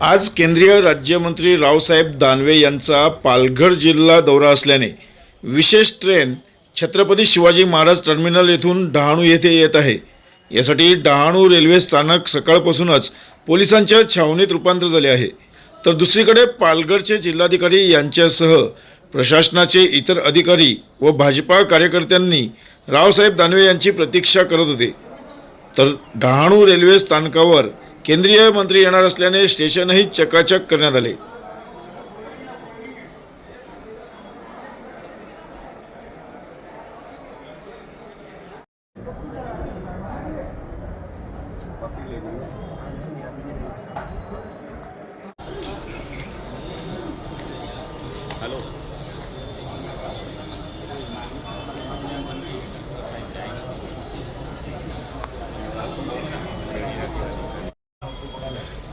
आज केंद्रीय राज्यमंत्री रावसाहेब दानवे यांचा पालघर जिल्हा दौरा असल्याने विशेष ट्रेन छत्रपती शिवाजी महाराज टर्मिनल येथून डहाणू येथे येत आहे. यासाठी डहाणू रेल्वे स्थानक सकाळपासूनच पोलिसांच्या छावणीत रूपांतर झाले आहे. तर दुसरीकडे पालघरचे जिल्हाधिकारी यांच्यासह प्रशासनाचे इतर अधिकारी व भाजपा कार्यकर्त्यांनी रावसाहेब दानवे यांची प्रतीक्षा करत होते. तर डहाणू रेल्वे स्थानकावर केंद्रीय मंत्री येणार असल्याने स्टेशनही चकाचक करण्यात आले. हॅलो.